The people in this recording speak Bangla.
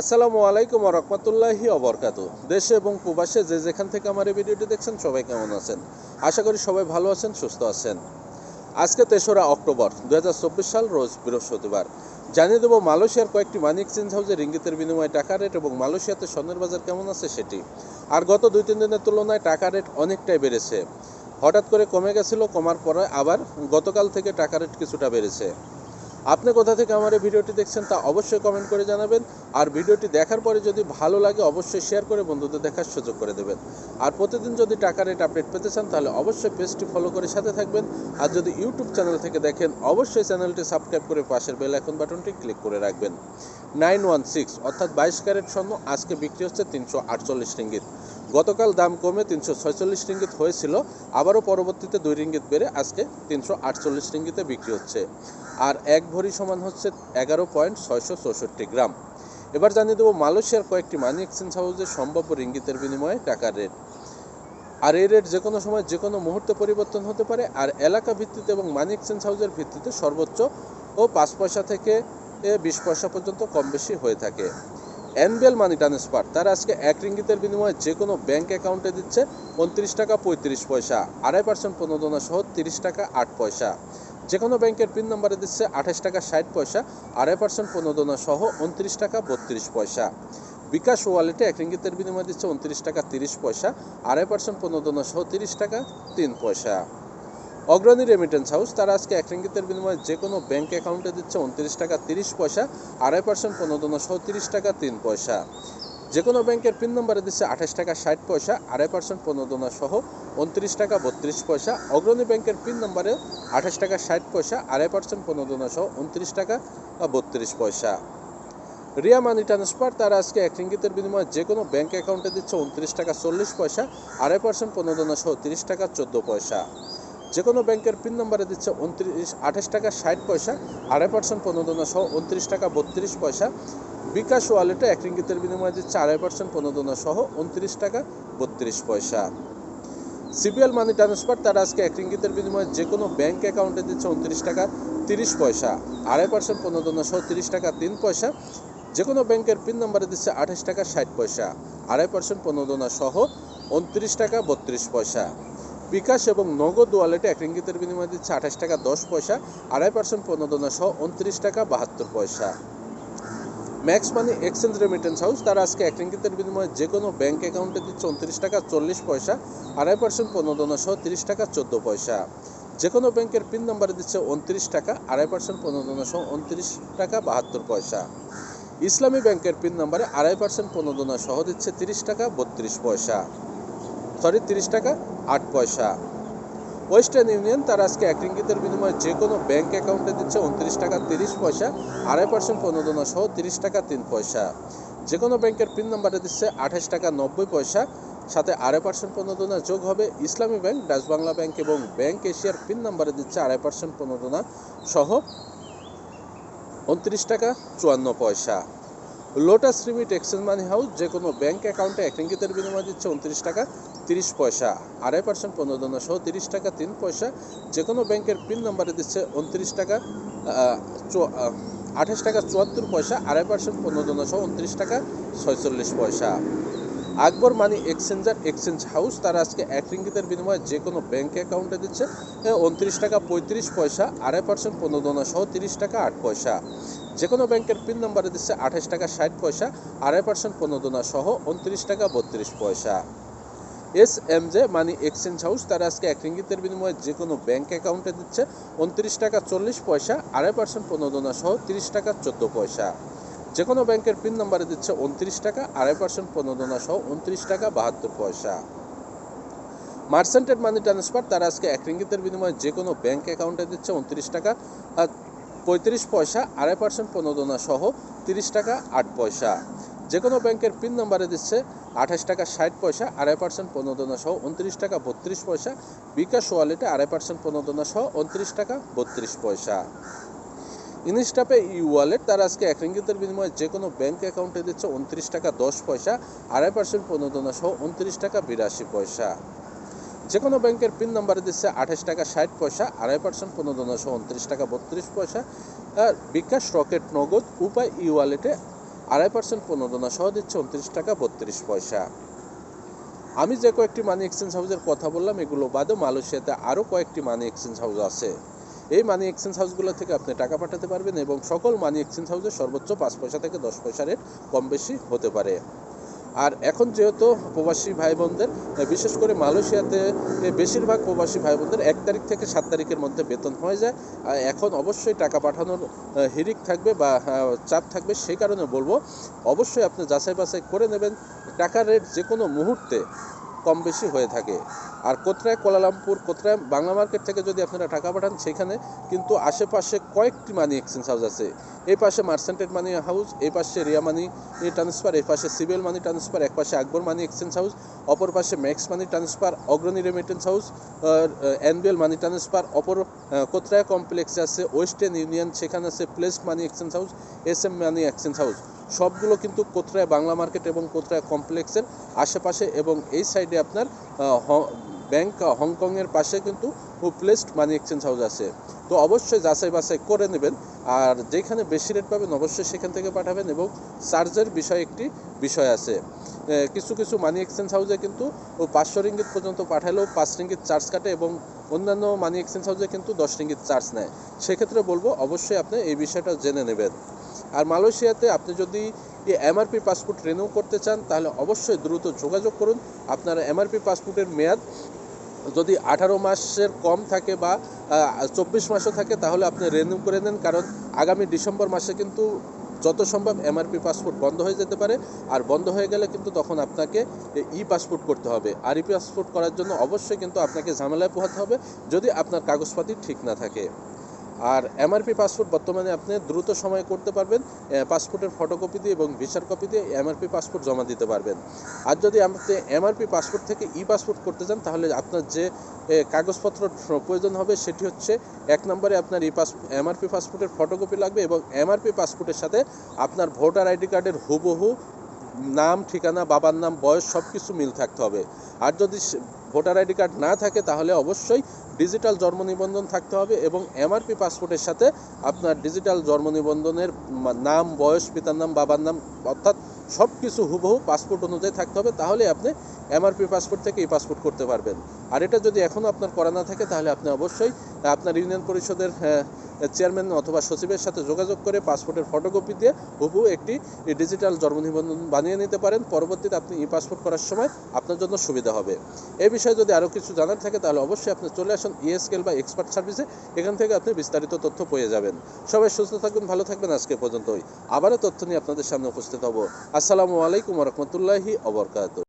আসসালামু আলাইকুম রহমতুল্লাহি অবরকাত দেশে এবং প্রবাসে যে যেখান থেকে আমার এই ভিডিওটি দেখছেন, সবাই কেমন আছেন? আশা করি সবাই ভালো আছেন, সুস্থ আছেন। আজকে তেসরা অক্টোবর দু হাজার চব্বিশ সাল, রোজ বৃহস্পতিবার। জানিয়ে দেবো, মালয়েশিয়ার কয়েকটি মানি এক্সচেঞ্জ হাউসে রিঙ্গিতের বিনিময়ে টাকা রেট এবং মালয়েশিয়াতে স্বর্ণের বাজার কেমন আছে সেটি। আর গত দুই, তিন দিনের তুলনায় টাকা রেট অনেকটাই বেড়েছে। হঠাৎ করে কমে গেছিল, কমার পরে আবার গতকাল থেকে টাকা রেট কিছুটা বেড়েছে। আপনি কোথা থেকে আমার এই ভিডিওটি দেখছেন তা অবশ্যই কমেন্ট করে জানাবেন। আর ভিডিওটি দেখার পরে যদি ভালো লাগে, অবশ্যই শেয়ার করে বন্ধুদের দেখার সুযোগ করে দেবেন। আর প্রতিদিন যদি টাকা রেট আপডেট পেতে চান, তাহলে অবশ্যই পেজটি ফলো করে সাথে থাকবেন। আর যদি ইউটিউব চ্যানেল থেকে দেখেন, অবশ্যই চ্যানেলটি সাবস্ক্রাইব করে পাশের বেল আইকন বাটনটি ক্লিক করে রাখবেন। নাইন ওয়ান সিক্স অর্থাৎ বাইশ ক্যারেট স্বর্ণ আজকে বিক্রি হচ্ছে তিনশো আটচল্লিশ রিঙ্গিত। গতকাল দাম কমে তিনশো ছয়চল্লিশ রিঙ্গিত হয়েছিল, আবারও পরবর্তীতে দুই রিঙ্গিত বেড়ে আজকে তিনশো আটচল্লিশ রিঙ্গিতে বিক্রি হচ্ছে। আর এক ভরি সমান হচ্ছে এগারো পয়েন্ট ছয়শো চৌষট্টি গ্রাম। এবার জানিয়ে দেবো, মালয়েশিয়ার কয়েকটি মানি এক্সচেঞ্জ হাউসে সম্ভাব্য রিঙ্গিতের বিনিময়ে টাকার রেট। আর এই রেট যে কোনো সময় যে কোনো মুহূর্তে পরিবর্তন হতে পারে, আর এলাকা ভিত্তিতে এবং মানি এক্সচেঞ্জ হাউসের ভিত্তিতে সর্বোচ্চ ও পাঁচ পয়সা থেকে বিশ পয়সা পর্যন্ত কম বেশি হয়ে থাকে। এনবিএল মানি ট্রান্সফার, তারা আজকে এক রিঙ্গিতের বিনিময়ে যে কোনো ব্যাঙ্ক অ্যাকাউন্টে দিচ্ছে উনত্রিশ টাকা পঁয়ত্রিশ পয়সা, আড়াই পার্সেন্ট প্রণোদনা সহ তিরিশ টাকা আট পয়সা। যে কোনো ব্যাংকের পিন নাম্বারে দিচ্ছে আঠাশ টাকা ষাট পয়সা, আড়াই পার্সেন্ট প্রণোদনা সহ উনত্রিশ টাকা বত্রিশ পয়সা। বিকাশ ওয়ালেটে এক রিঙ্গিতের বিনিময়ে দিচ্ছে উনত্রিশ টাকা তিরিশ পয়সা, আড়াই পার্সেন্ট প্রণোদনা সহ তিরিশ টাকা তিন পয়সা। অগ্রণী রেমিটেন্স হাউস তারা আজকে এক রিঙ্গিতের বিনিময়ে যে কোনো ব্যাংক অ্যাকাউন্টে দিচ্ছে উনত্রিশ টাকা তিরিশ পয়সা, আড়াই পার্সেন্ট প্রণোদনা সহ তিরিশ টাকা তিন পয়সা। যে কোনো ব্যাংকের পিন নম্বরে দিচ্ছে আঠাশ টাকা ষাট পয়সা, আড়াই পার্সেন্ট প্রণোদনা সহ উনত্রিশ টাকা বত্রিশ পয়সা। অগ্রণী ব্যাংকের পিন নম্বরে আঠাশ টাকা ষাট পয়সা, আড়াই পার্সেন্ট প্রণোদনা সহ উনত্রিশ টাকা বত্রিশ পয়সা। রিয়া মানি ট্রান্সফার, তারা আজকে এক রিঙ্গিতের বিনিময়ে যে কোনো ব্যাংক অ্যাকাউন্টে দিচ্ছে উনত্রিশ টাকা চল্লিশ পয়সা, আড়াই পার্সেন্ট প্রণোদনা সহ তিরিশ টাকা চোদ্দ পয়সা। যে কোনো ব্যাংকের পিন নম্বরে দিচ্ছে উনত্রিশ, আঠাশ টাকা ষাট পয়সা, আড়াই পার্সেন্ট প্রণোদনা সহ উনত্রিশ টাকা বত্রিশ পয়সা বিকাশ ওয়ালেটে এক রিঙ্গিতের বিনিময়ে দিচ্ছে আড়াই পার্সেন্ট প্রণোদনা সহ উনত্রিশ টাকা বত্রিশ পয়সা। সিপিএল মানি ট্রান্সফার তারা আজকে এক রিঙ্গিতের বিনিময়ে যে কোনো ব্যাংক অ্যাকাউন্টে দিচ্ছে উনত্রিশ টাকা তিরিশ পয়সা। আড়াই পার্সেন্ট প্রণোদনা সহ তিরিশ টাকা তিন পয়সা। যে কোনো ব্যাংকের পিন নম্বরে দিচ্ছে আঠাশ টাকা ষাট পয়সা। আড়াই পার্সেন্ট প্রণোদনা সহ উনত্রিশ টাকা বত্রিশ পয়সা। বিকাশ এবং নগদ ওয়ালেটে এক রিঙ্গিতের বিনিময়ে দিচ্ছে আঠাশ টাকা দশ পয়সা। আড়াই পার্সেন্ট প্রণোদনা সহ উনত্রিশ টাকা বাহাত্তর পয়সা। Max money exchange remittance house তারা আজকে এক রিঙ্গিতের বিনিময়ে যে কোনো ব্যাঙ্ক অ্যাকাউন্টে দিচ্ছে উনত্রিশ টাকা চল্লিশ পয়সা, আড়াই পার্সেন্ট প্রণোদনা সহ তিরিশ টাকা চোদ্দ পয়সা। যে কোনো ব্যাংকের পিন নম্বরে দিচ্ছে উনত্রিশ টাকা, আড়াই পার্সেন্ট প্রণোদনা সহ উনত্রিশ টাকা বাহাত্তর পয়সা। ইসলামী ব্যাংকের পিন নম্বরে আড়াই পার্সেন্ট প্রণোদনা সহ দিচ্ছে তিরিশ টাকা বত্রিশ পয়সা। সরি তিরিশ টাকা আট পয়সা। ওয়েস্টার্ন ইউনিয়ন তার আজকে এক রিঙ্গিতের বিনিময়ে যে কোনো ব্যাংক অ্যাকাউন্টে দিচ্ছে উনত্রিশ টাকা তিরিশ পয়সা, আড়াই পার্সেন্ট প্রণোদনা সহ তিরিশ টাকা তিন পয়সা। যে কোনো ব্যাংকের পিন নাম্বারে দিচ্ছে আঠাশ টাকা নব্বই পয়সা, সাথে আড়াই পার্সেন্ট প্রণোদনা যোগ হবে Islami bank, Dutch Bangla bank এবং ব্যাংক এশিয়ার পিন নাম্বারে দিচ্ছে আড়াই পার্সেন্ট প্রণোদনা সহ উনত্রিশ টাকা চুয়ান্ন পয়সা। Lotus remit exchange money house যে কোনো ব্যাঙ্ক অ্যাকাউন্টে এক রিঙ্গিতের বিনিময় দিচ্ছে উনত্রিশ টাকা, তিরিশ পয়সা। আড়াই পার্সেন্ট পনেরো প্রণোদনা সহ তিরিশ টাকা, তিন পয়সা। যে কোনো ব্যাংকের পিন নম্বরে দিচ্ছে উনত্রিশ টাকা আঠাশ টাকা, চুয়াত্তর পয়সা। আড়াই পার্সেন্ট পনেরো প্রণোদনা সহ উনত্রিশ টাকা, ছয়চল্লিশ পয়সা। Akbar money exchanger, exchange house, তারা আজকে এক রিঙ্গিতের বিনিময়ে যে কোনো ব্যাঙ্ক অ্যাকাউন্টে দিচ্ছে। উনত্রিশ টাকা পঁয়ত্রিশ পয়সা, আড়াই পার্সেন্ট পনেরো প্রণোদনা সহ তিরিশ টাকা আট পয়সা। যে কোনো ব্যাংকের পিন নম্বরে দিচ্ছে আঠাশ টাকা ষাট পয়সা, আড়াই পার্সেন্ট পনেরো প্রণোদনা সহ উনত্রিশ টাকা বত্রিশ পয়সা। S M J money exchange house, তারা আজকে এক রিঙ্গিতের বিনিময়ে যে কোনো ব্যাঙ্ক অ্যাকাউন্টে দিচ্ছে উনত্রিশ টাকা চল্লিশ পয়সা, আড়াই পার্সেন্ট পনেরো প্রণোদনা সহ তিরিশ টাকা চোদ্দ পয়সা। যে কোনো ব্যাংকের পিন নাম্বারে দিচ্ছে উনত্রিশ টাকা, আড়াই পার্সেন্ট প্রণোদনা সহ উনত্রিশ টাকা, বাহাত্তর পয়সা। মার্সেন্টেড মানি ট্রান্সফার, তারা আজকে এক রিঙ্গিতের বিনিময়ে যে কোনো ব্যাংক অ্যাকাউন্টে দিচ্ছে উনত্রিশ টাকা পঁয়ত্রিশ পয়সা, আড়াই পার্সেন্ট প্রণোদনা সহ তিরিশ টাকা, আট পয়সা। যে কোনো ব্যাংকের পিন নাম্বারে দিচ্ছে আঠাশ টাকা, ষাট পয়সা, আড়াই পার্সেন্ট প্রণোদনা সহ উনত্রিশ টাকা, বত্রিশ পয়সা। বিকাশ ওয়ালেটে আড়াই পার্সেন্ট প্রণোদনা সহ উনত্রিশ টাকা, বত্রিশ পয়সা। ইনস্টাপে ই ওয়ালেট, তারা আজকে এক রিঙ্গিতের বিনিময়ে যে কোনো ব্যাংক অ্যাকাউন্টে দিচ্ছে উনত্রিশ টাকা দশ পয়সা, আড়াই পার্সেন্ট প্রণোদনা সহ উনত্রিশ টাকা বিরাশি পয়সা। যে কোনো ব্যাংকের পিন নাম্বারে দিচ্ছে আঠাশ টাকা ষাট পয়সা, আড়াই পার্সেন্ট প্রণোদনা সহ উনত্রিশ টাকা বত্রিশ পয়সা। আর বিকাশ রকেট নগদ উপায় ই ওয়ালেটে আড়াই পার্সেন্ট প্রণোদনা সহ দিচ্ছে উনত্রিশ টাকা বত্রিশ পয়সা। আমি যে কয়েকটি মানি এক্সচেঞ্জ হাউসের কথা বললাম, এগুলো বাদে মালয়েশিয়াতে আরও কয়েকটি মানি এক্সচেঞ্জ হাউস আছে। এই মানি এক্সচেঞ্জ হাউসগুলো থেকে আপনি টাকা পাঠাতে পারবেন এবং সকল মানি এক্সচেঞ্জ হাউসে সর্বোচ্চ পাঁচ পয়সা থেকে দশ পয়সা রেট কম বেশি হতে পারে। আর এখন যেহেতু প্রবাসী ভাই বোনদের বিশেষ করে মালয়েশিয়াতে বেশিরভাগ প্রবাসী ভাই বোনদের এক তারিখ থেকে সাত তারিখের মধ্যে বেতন হয়ে যায়। আর এখন অবশ্যই টাকা পাঠানোর হিরিক থাকবে বা চাপ থাকবে সেই কারণে বলব, অবশ্যই আপনি যাচাই বাছাই করে নেবেন। টাকার রেট যে কোনো মুহূর্তে কম বেশি হয়ে থাকে। আর কোথায় কোলালামপুর কোথায় বাংলা মার্কেট থেকে যদি আপনারা টাকা পাঠান, সেখানে কিন্তু আশেপাশে কয়েকটি মানি এক্সচেঞ্জ হাউস আছে। এই পাশে মার্সেন্টেড মানি হাউস এই পাশে রিয়া মানি ট্রান্সফার এই পাশে সিভিল মানি ট্রান্সফার এক পাশে আকবর মানি এক্সচেঞ্জ হাউস অপর পাশে max money transfer Agrani remittance house NBL money transfer অপর কোথায় কমপ্লেক্সে আছে ওয়েস্টার্ন ইউনিয়ন সেখানে আছে place money exchange house S M money exchange house সবগুলো কিন্তু কোথায় বাংলা মার্কেট এবং কোথায় কমপ্লেক্সের আশেপাশে এবং এই সাইডে আপনার ব্যাংক হংকংয়ের পাশে কিন্তু প্লেসড মানি এক্সচেঞ্জ হাউস আছে। তো অবশ্যই যাচাই বাছাই করে নেবেন। আর যেখানে বেশি রেট পাবেন অবশ্যই সেখান থেকে পাঠাবেন এবং চার্জের বিষয় একটি বিষয় আছে। কিছু কিছু মানি এক্সচেঞ্জ হাউসে কিন্তু পাঁচশো রিঙ্গিত পর্যন্ত পাঠালেও পাঁচ রিঙ্গিত চার্জ কাটে এবং অন্যান্য মানি এক্সচেঞ্জ হাউসে কিন্তু দশ রিঙ্গিত চার্জ নেয়। সেক্ষেত্রে বলব, অবশ্যই আপনি এই বিষয়টা জেনে নেবেন। আর মালয়েশিয়াতে আপনি যদি এমআরপি পাসপোর্ট রিনিউ করতে চান, তাহলে অবশ্যই দ্রুত যোগাযোগ করুন। আপনার এমআরপি পাসপোর্টের মেয়াদ যদি আঠারো মাসের কম থাকে বা চব্বিশ মাসও থাকে, তাহলে আপনি রিনিউ করে নেন। কারণ আগামী ডিসেম্বর মাসে কিন্তু যত সম্ভব এমআরপি পাসপোর্ট বন্ধ হয়ে যেতে পারে। আর বন্ধ হয়ে গেলে কিন্তু তখন আপনাকে ই পাসপোর্ট করতে হবে। আর ই পাসপোর্ট করার জন্য অবশ্যই কিন্তু আপনাকে ঝামেলায় পোহাতে হবে যদি আপনার কাগজপাতি ঠিক না থাকে। আর এমআরপি পাসপোর্ট বর্তমানে আপনি দ্রুত সময়ে করতে পারবেন পাসপোর্টের ফটোকপি দিয়ে এবং ভিসার কপি দিয়ে এমআরপি পাসপোর্ট জমা দিতে পারবেন। আর যদি আপনি এমআরপি পাসপোর্ট থেকে ই পাসপোর্ট করতে চান, তাহলে আপনার যে কাগজপত্র প্রয়োজন হবে, সেটি হচ্ছে এক নম্বরে আপনার ই পাস এমআরপি পাসপোর্টের ফটোকপি লাগবে এবং এমআরপি পাসপোর্টের সাথে আপনার ভোটার আইডি কার্ডের হুবহু নাম, ঠিকানা, বাবার নাম, বয়স সব কিছু মিল থাকতে হবে। আর যদি ভোটার আইডি কার্ড না থাকে, তাহলে অবশ্যই ডিজিটাল জন্ম নিবন্ধন থাকতে হবে এবং এমআরপি পাসপোর্টের সাথে আপনার ডিজিটাল জন্ম নিবন্ধনের নাম, বয়স, পিতার নাম, বাবার নাম, অর্থাৎ সব কিছু হুবহু পাসপোর্ট অনুযায়ী থাকতে হবে। তাহলে আপনি এমআরপি পাসপোর্ট থেকে এই পাসপোর্ট করতে পারবেন। আর এটা যদি এখনও আপনার করা না থাকে, তাহলে আপনি অবশ্যই আপনার ইউনিয়ন পরিষদের চেয়ারম্যান অথবা সচিবের সাথে যোগাযোগ করে পাসপোর্টের ফটোকপি দিয়ে হুবহু একটি ডিজিটাল জন্ম নিবন্ধন বানিয়ে নিতে পারেন। পরবর্তীতে আপনি ই পাসপোর্ট করার সময় আপনার জন্য সুবিধা হবে। এই বিষয়ে যদি আরও কিছু জানার থাকে, তাহলে অবশ্যই আপনি চলে আসুন ইএসকেল বা এক্সপার্ট সার্ভিসে এখান থেকে আপনি বিস্তারিত তথ্য পেয়ে যাবেন। সবাই সুস্থ থাকবেন ভালো থাকবেন আজকে পর্যন্তই। আবারও তথ্য নিয়ে আপনাদের সামনে উপস্থিত হব। আসসালামু আলাইকুম রহমতুল্লাহি অবরকাত